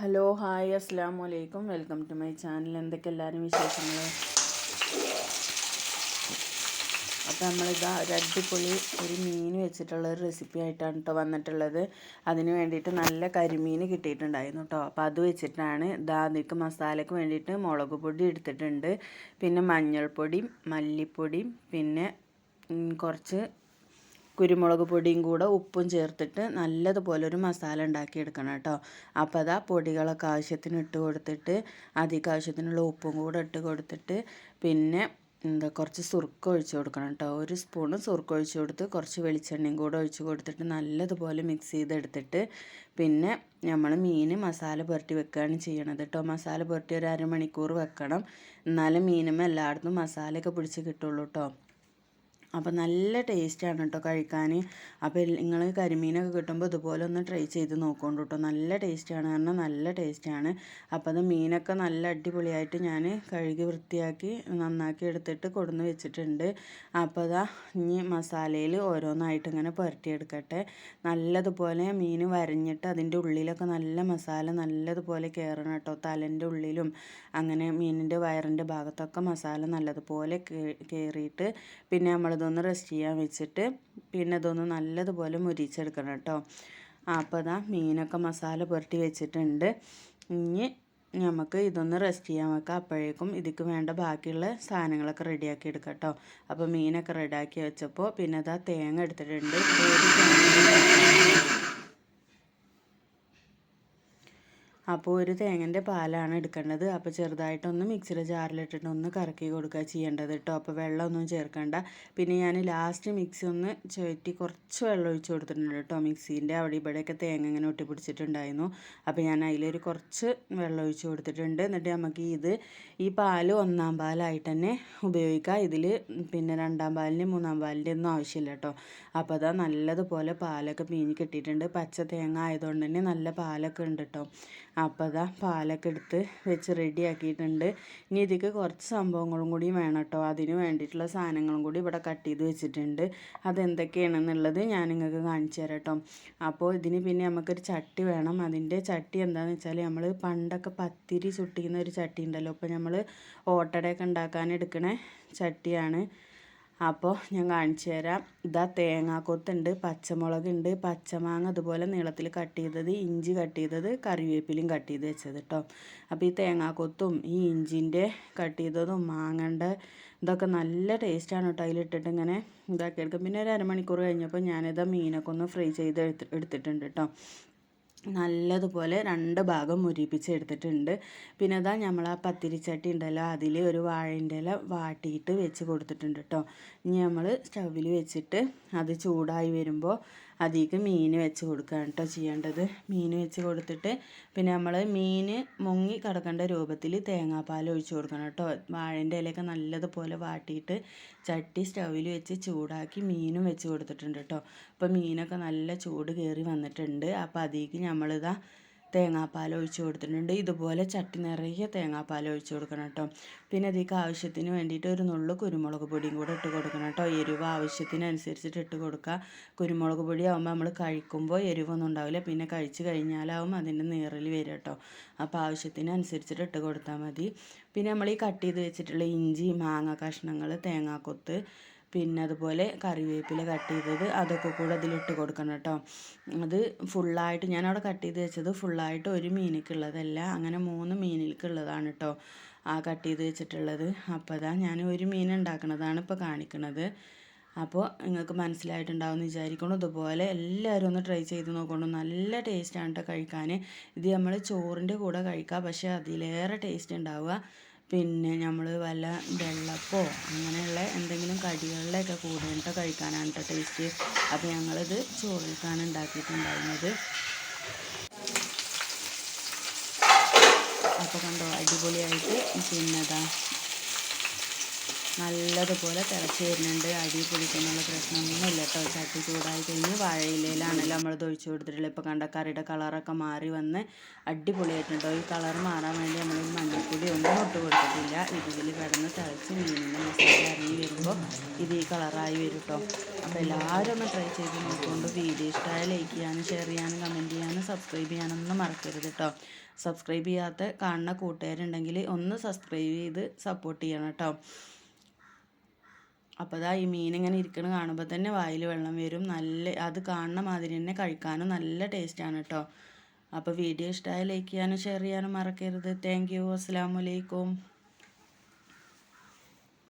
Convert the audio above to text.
Hello hi അസ്സാം വലൈക്കും welcome to my channel. എന്തൊക്കെ എല്ലാവരും വിശേഷങ്ങൾ അപ്പോൾ നമ്മളിതാ ഒരു അടിപൊളി ഒരു മീൻ വെച്ചിട്ടുള്ള ഒരു റെസിപ്പി ആയിട്ടാണ് കേട്ടോ വന്നിട്ടുള്ളത്. അതിന് വേണ്ടിയിട്ട് നല്ല കരിമീൻ കിട്ടിയിട്ടുണ്ടായിരുന്നു കേട്ടോ അപ്പോൾ അത് വെച്ചിട്ടാണ് ഇതാ അതിക്ക് മസാലയ്ക്ക് വേണ്ടിയിട്ട് മുളക് പൊടി എടുത്തിട്ടുണ്ട്. പിന്നെ മഞ്ഞൾപ്പൊടിയും മല്ലിപ്പൊടിയും പിന്നെ കുറച്ച് കുരുമുളക് പൊടിയും കൂടെ ഉപ്പും ചേർത്തിട്ട് നല്ലതുപോലെ ഒരു മസാല ഉണ്ടാക്കിയെടുക്കണം കേട്ടോ. അപ്പോൾ അതാ പൊടികളൊക്കെ ആവശ്യത്തിന് ഇട്ട് കൊടുത്തിട്ട് അധിക ആവശ്യത്തിനുള്ള ഉപ്പും കൂടെ ഇട്ട് കൊടുത്തിട്ട് പിന്നെ എന്താ കുറച്ച് സുറുക്ക ഒഴിച്ച് കൊടുക്കണം കേട്ടോ. ഒരു സ്പൂണ് സുറുക്ക ഒഴിച്ച് കൊടുത്ത് കുറച്ച് വെളിച്ചെണ്ണയും കൂടെ ഒഴിച്ച് കൊടുത്തിട്ട് നല്ലതുപോലെ മിക്സ് ചെയ്തെടുത്തിട്ട് പിന്നെ നമ്മൾ മീൻ മസാല പുരട്ടി വെക്കുകയാണ് ചെയ്യണത് കേട്ടോ. മസാല പുരട്ടി ഒരു അരമണിക്കൂർ വെക്കണം. എന്നാലും മീനും എല്ലായിടത്തും മസാലയൊക്കെ പിടിച്ച് കിട്ടുള്ളൂ കേട്ടോ. അപ്പോൾ നല്ല ടേസ്റ്റാണ് കേട്ടോ കഴിക്കാൻ. അപ്പോൾ നിങ്ങൾ കരിമീനൊക്കെ കിട്ടുമ്പോൾ ഇതുപോലെ ഒന്ന് ട്രൈ ചെയ്ത് നോക്കൊണ്ട് കേട്ടോ. നല്ല ടേസ്റ്റാണ് കാരണം നല്ല ടേസ്റ്റാണ്. അപ്പോൾ അത് മീനൊക്കെ നല്ല അടിപൊളിയായിട്ട് ഞാൻ കഴുകി വൃത്തിയാക്കി നന്നാക്കി എടുത്തിട്ട് കൊടുന്ന് വെച്ചിട്ടുണ്ട്. അപ്പോൾ അതാ ഇനി മസാലയിൽ ഓരോന്നായിട്ട് ഇങ്ങനെ പുരട്ടിയെടുക്കട്ടെ. നല്ലതുപോലെ മീൻ വരഞ്ഞിട്ട് അതിന്റെ ഉള്ളിലൊക്കെ നല്ല മസാല നല്ലതുപോലെ കയറണം കേട്ടോ. തലന്റെ ഉള്ളിലും അങ്ങനെ മീനിന്റെ വയറിന്റെ ഭാഗത്തൊക്കെ മസാല നല്ലതുപോലെ കയറിയിട്ട് പിന്നെ നമ്മളിതൊന്ന് റെസ്റ്റ് ചെയ്യാൻ വെച്ചിട്ട് പിന്നെ ഇതൊന്ന് നല്ലതുപോലെ മുരിച്ചെടുക്കണം കേട്ടോ. അപ്പോൾ അതാ മീനൊക്കെ മസാല പുരട്ടി വെച്ചിട്ടുണ്ട്. ഇനി നമുക്ക് ഇതൊന്ന് റെസ്റ്റ് ചെയ്യാൻ വെക്കാം. അപ്പോഴേക്കും ഇതിക്ക് വേണ്ട ബാക്കിയുള്ള സാധനങ്ങളൊക്കെ റെഡിയാക്കി എടുക്കാം കേട്ടോ. അപ്പോൾ മീനൊക്കെ റെഡിയാക്കി വെച്ചപ്പോൾ പിന്നെ അതാ തേങ്ങ എടുത്തിട്ടുണ്ട് ഒരു തേങ്ങ അപ്പോൾ ഒരു തേങ്ങന്റെ പാലാണ് എടുക്കേണ്ടത്. അപ്പോൾ ചെറുതായിട്ടൊന്ന് മിക്സിയുടെ ജാറിലിട്ടിട്ട് ഒന്ന് കറക്കി കൊടുക്കുക ചെയ്യേണ്ടത് കേട്ടോ അപ്പോൾ വെള്ളമൊന്നും ചേർക്കണ്ട. പിന്നെ ഞാൻ ലാസ്റ്റ് മിക്സി ഒന്ന് ചുറ്റി കുറച്ച് വെള്ളം ഒഴിച്ച് കൊടുത്തിട്ടുണ്ട് കേട്ടോ മിക്സീന്റെ അവിടെ ഇവിടെയൊക്കെ തേങ്ങ ഇങ്ങനെ ഒട്ടിപ്പിടിച്ചിട്ടുണ്ടായിരുന്നു. അപ്പോൾ ഞാൻ അതിലൊരു കുറച്ച് വെള്ളം ഒഴിച്ച് കൊടുത്തിട്ടുണ്ട്. എന്നിട്ട് നമുക്ക് ഇത് ഈ പാൽ ഒന്നാം പാലായിട്ട് തന്നെ ഉപയോഗിക്കാം. ഇതിൽ പിന്നെ രണ്ടാം പാലിന്റെയും മൂന്നാം പാലിന്റെ ഒന്നും ആവശ്യമില്ല കേട്ടോ അപ്പോൾ അതാ നല്ലതുപോലെ പാലൊക്കെ പിഴിഞ്ഞ് കിട്ടിയിട്ടുണ്ട്. പച്ച തേങ്ങ ആയതുകൊണ്ട് തന്നെ നല്ല പാലൊക്കെ ഉണ്ട് കേട്ടോ അപ്പോൾ അതാ പാലൊക്കെ എടുത്ത് വെച്ച് റെഡിയാക്കിയിട്ടുണ്ട്. ഇനി ഇതിക്ക് കുറച്ച് സംഭവങ്ങളും കൂടി വേണം കേട്ടോ അതിന് വേണ്ടിയിട്ടുള്ള സാധനങ്ങളും കൂടി ഇവിടെ കട്ട് ചെയ്ത് വെച്ചിട്ടുണ്ട്. അതെന്തൊക്കെയാണെന്നുള്ളത് ഞാൻ നിങ്ങൾക്ക് കാണിച്ചു തരാം കേട്ടോ അപ്പോൾ ഇതിന് പിന്നെ നമുക്കൊരു ചട്ടി വേണം. അതിന്റെ ചട്ടി എന്താണെന്ന് വെച്ചാൽ നമ്മൾ പണ്ടൊക്കെ പത്തിരി ചുട്ടിക്കുന്ന ഒരു ചട്ടി ഉണ്ടല്ലോ. അപ്പോൾ നമ്മൾ ഓട്ടടയൊക്കെ ഉണ്ടാക്കാൻ എടുക്കണ ചട്ടിയാണ്. അപ്പോൾ ഞാൻ കാണിച്ചു തരാം. ഇതാ തേങ്ങാക്കൊത്തുണ്ട് പച്ചമുളകുണ്ട് പച്ചമാങ്ങ അതുപോലെ നീളത്തിൽ കട്ട് ചെയ്തത് ഇഞ്ചി കട്ട് ചെയ്തത് കറിവേപ്പിലയും കട്ട് ചെയ്ത് വെച്ചത് കേട്ടോ അപ്പോൾ ഈ തേങ്ങാക്കൊത്തും ഈ ഇഞ്ചിന്റെ കട്ട് ചെയ്തതും മാങ്ങന്റെ ഇതൊക്കെ നല്ല ടേസ്റ്റാണ് കേട്ടോ അതിലിട്ടിട്ട് ഇങ്ങനെ ഇതാക്കി എടുക്കും പിന്നെ ഒരു അരമണിക്കൂർ കഴിഞ്ഞപ്പോൾ ഞാനിത് മീനൊക്കെ ഒന്ന് ഫ്രൈ ചെയ്ത് എടുത്ത് എടുത്തിട്ടുണ്ട് കേട്ടോ നല്ലതുപോലെ രണ്ട് ഭാഗം മുരിപ്പിച്ചെടുത്തിട്ടുണ്ട് പിന്നെ അതാ നമ്മൾ ആ പത്തിരിച്ചട്ടി ഉണ്ടല്ലോ അതിൽ ഒരു വാഴന്റെ ഇല വാട്ടിയിട്ട് വെച്ച് കൊടുത്തിട്ടുണ്ട് കേട്ടോ ഇനി നമ്മൾ സ്റ്റൗവിൽ വെച്ചിട്ട് അത് ചൂടായി വരുമ്പോൾ അതിലേക്ക് മീൻ വെച്ച് കൊടുക്കുകയാണ് കേട്ടോ ചെയ്യേണ്ടത്. മീൻ വെച്ച് കൊടുത്തിട്ട് പിന്നെ നമ്മൾ മീൻ മുങ്ങി കിടക്കേണ്ട രൂപത്തിൽ തേങ്ങാപ്പാൽ ഒഴിച്ച് കൊടുക്കണം കേട്ടോ വാഴന്റെ ഇലയൊക്കെ നല്ലതുപോലെ വാട്ടിയിട്ട് ചട്ടി സ്റ്റൗവിൽ വെച്ച് ചൂടാക്കി മീനും വെച്ച് കൊടുത്തിട്ടുണ്ട് കേട്ടോ അപ്പോൾ മീനൊക്കെ നല്ല ചൂട് കയറി വന്നിട്ടുണ്ട്. അപ്പോൾ അതിലേക്ക് നമ്മളിതാ തേങ്ങാപ്പാൽ ഒഴിച്ച് കൊടുത്തിട്ടുണ്ട്. ഇതുപോലെ ചട്ടി നിറയെ തേങ്ങാപ്പാൽ ഒഴിച്ച് കൊടുക്കണം കേട്ടോ. പിന്നെ ഇതിക്ക് ആവശ്യത്തിന് വേണ്ടിയിട്ട് ഒരു നുള്ളു കുരുമുളക് പൊടിയും കൂടെ ഇട്ട് കൊടുക്കണം കേട്ടോ. എരിവ് ആവശ്യത്തിനനുസരിച്ചിട്ട് ഇട്ട് കൊടുക്കുക. കുരുമുളക് പൊടി ആകുമ്പോൾ നമ്മൾ കഴിക്കുമ്പോൾ എരിവൊന്നും ഉണ്ടാവില്ല. പിന്നെ കഴിച്ച് കഴിഞ്ഞാലാവും അതിന്റെ നീറൽ വരിക കേട്ടോ. അപ്പോൾ ആവശ്യത്തിനനുസരിച്ചിട്ട് ഇട്ട് കൊടുത്താൽ മതി. പിന്നെ നമ്മൾ ഈ കട്ട് ചെയ്ത് വെച്ചിട്ടുള്ള ഇഞ്ചി മാങ്ങ കഷ്ണങ്ങൾ തേങ്ങാക്കൊത്ത് പിന്നെ അതുപോലെ കറിവേപ്പില കട്ട് ചെയ്തത് അതൊക്കെ കൂടെ അതിലിട്ട് കൊടുക്കണം കേട്ടോ. അത് ഫുള്ളായിട്ട് ഞാനവിടെ കട്ട് ചെയ്ത് വെച്ചത് ഫുള്ളായിട്ട് ഒരു മീനിക്കുള്ളതല്ല അങ്ങനെ മൂന്ന് മീനിൽക്കുള്ളതാണ് കേട്ടോ ആ കട്ട് ചെയ്ത് വെച്ചിട്ടുള്ളത്. അപ്പോൾ അതാ ഞാൻ ഒരു മീൻ ഉണ്ടാക്കുന്നതാണ് ഇപ്പോൾ കാണിക്കുന്നത് അപ്പോൾ നിങ്ങൾക്ക് മനസ്സിലായിട്ടുണ്ടാവും എന്ന് വിചാരിക്കണം ഇതുപോലെ എല്ലാവരും ഒന്ന് ട്രൈ ചെയ്ത് നോക്കണം നല്ല ടേസ്റ്റാണ് കേട്ടോ കഴിക്കാൻ ഇത് നമ്മൾ ചോറിന്റെ കൂടെ കഴിക്കുക പക്ഷേ അതിലേറെ ടേസ്റ്റ് ഉണ്ടാവുക. പിന്നെ നമ്മൾ വല്ല വെള്ളപ്പോ അങ്ങനെയുള്ള എന്തെങ്കിലും കടികളുടെയൊക്കെ കൂടെയിട്ട് കഴിക്കാനാണ് കേട്ടോ ടേസ്റ്റ് അപ്പോൾ ഞങ്ങളിത് ചോറിലേക്കാണ് ഉണ്ടാക്കിയിട്ടുണ്ടായിരുന്നത് അപ്പോൾ കണ്ടോ അടിപൊളിയായിട്ട് പിന്നെതാ നല്ലതുപോലെ തിളച്ച് വരുന്നുണ്ട്. അടി പൊളിക്കുന്നുള്ള പ്രശ്നമൊന്നുമില്ല കേട്ടോ. ചട്ടി ചൂടായി കഴിഞ്ഞ് വാഴയിലയിലാണല്ലോ നമ്മൾ ഒഴിച്ച് കൊടുത്തിട്ടുള്ളത്. ഇപ്പോൾ കണ്ട കറിയുടെ കളറൊക്കെ മാറി വന്ന് അടിപൊളിയായിട്ടുണ്ടോ. ഈ കളർ മാറാൻ വേണ്ടി നമ്മൾ മഞ്ഞൾപ്പൊടി ഒന്നും ഇട്ട് കൊടുത്തിട്ടില്ല. ഇതിൽ കിടന്ന് തിളച്ച് മീനിന്റെ മസാല ഇറങ്ങി വരുമ്പോൾ ഇത് ഈ കളറായി വരും കേട്ടോ. അപ്പോൾ എല്ലാവരും ഒന്ന് ട്രൈ ചെയ്ത് നോക്കിക്കൊണ്ട് വീഡിയോ ഇഷ്ടമായ ലൈക്ക് ചെയ്യാനും ഷെയർ ചെയ്യാനും കമന്റ് ചെയ്യാനും സബ്സ്ക്രൈബ് ചെയ്യാനൊന്നും മറക്കരുത് കേട്ടോ. സബ്സ്ക്രൈബ് ചെയ്യാത്ത കാണുന്ന കൂട്ടുകാരുണ്ടെങ്കിൽ ഒന്ന് സബ്സ്ക്രൈബ് ചെയ്ത് സപ്പോർട്ട് ചെയ്യണം കേട്ടോ. അപ്പോൾ അതാ ഈ മീൻ ഇങ്ങനെ ഇരിക്കണ കാണുമ്പോൾ തന്നെ വായിൽ വെള്ളം വരും. നല്ല അത് കാണുന്ന മാതിരി തന്നെ കഴിക്കാനും നല്ല ടേസ്റ്റാണ് കേട്ടോ അപ്പോൾ വീഡിയോ ഇഷ്ടമായ ലൈക്ക് ചെയ്യാനും ഷെയർ ചെയ്യാനും മറക്കരുത്. താങ്ക് യു അസ്സാം വലൈക്കും